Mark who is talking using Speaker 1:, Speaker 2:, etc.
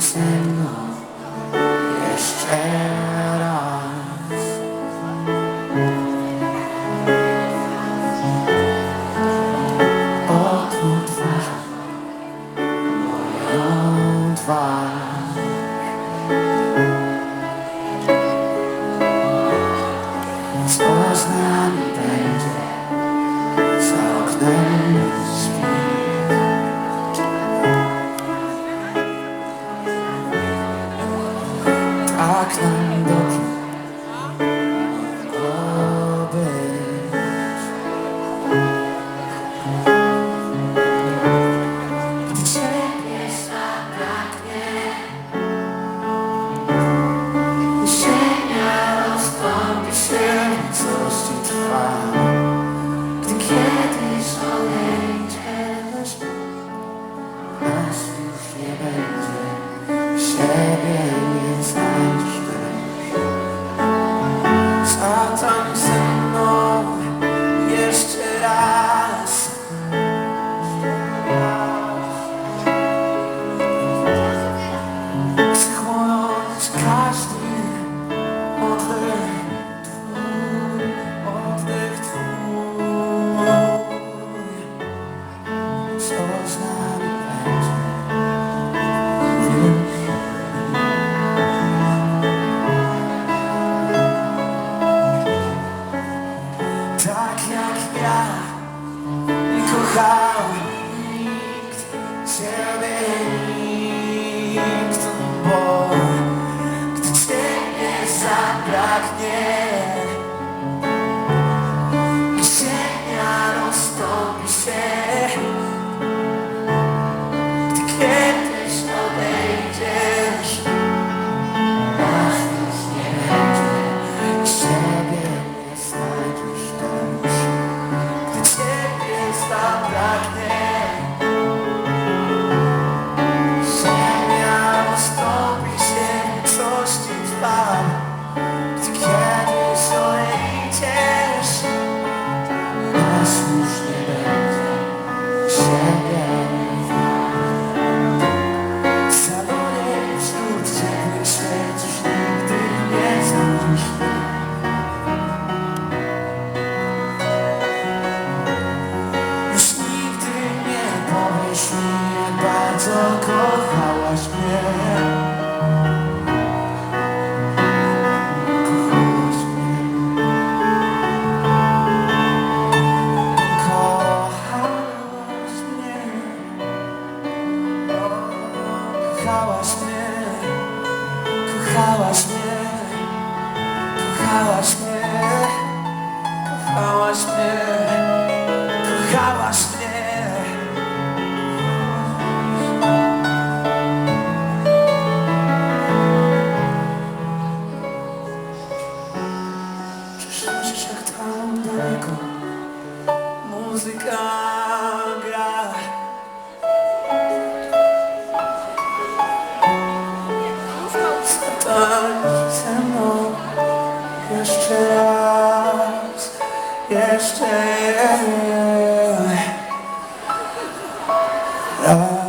Speaker 1: ze mną jeszcze окном дом. again inside ja kochałem nikt, Ciebie nikt, bo zakochałaś mnie. Kochałaś mnie. Kochałaś mnie. Kochałaś mnie. Kochałaś mnie. Kochałaś mnie. Kochałaś mnie. patrzysz jak tam daleko Muzyka gra. Zatańcz ze mną Jeszcze raz Jeszcze raz.